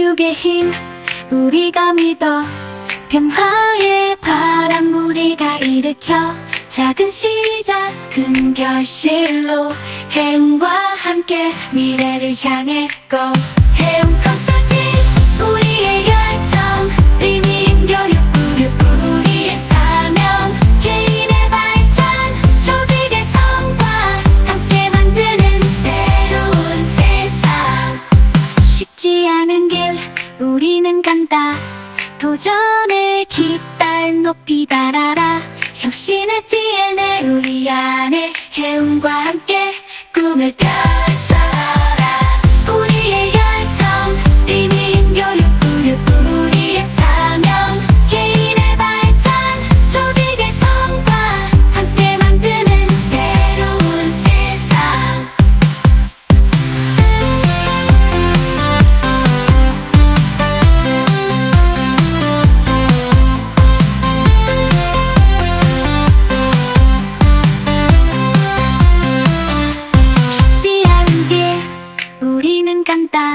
한국의 힘 우리가 믿어. 변화의 바람 우리가 일으켜. 작은 시작 큰 결실로. 해움과 함께 미래를 향해 go. 해움 컨설 우리는 간다. 도전의 깃발 높이 달아라. 혁신의 DNA 우리 안에 해움과 함께 꿈을 펼 우리는 간다.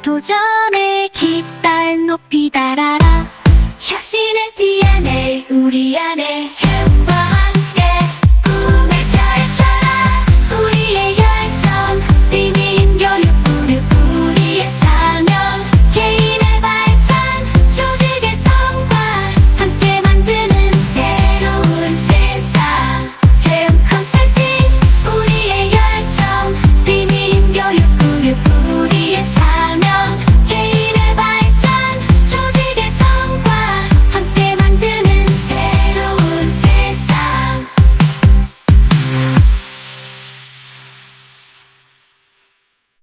도전의 깃발 높이 달아라. 혁신의 DNA 우리 안에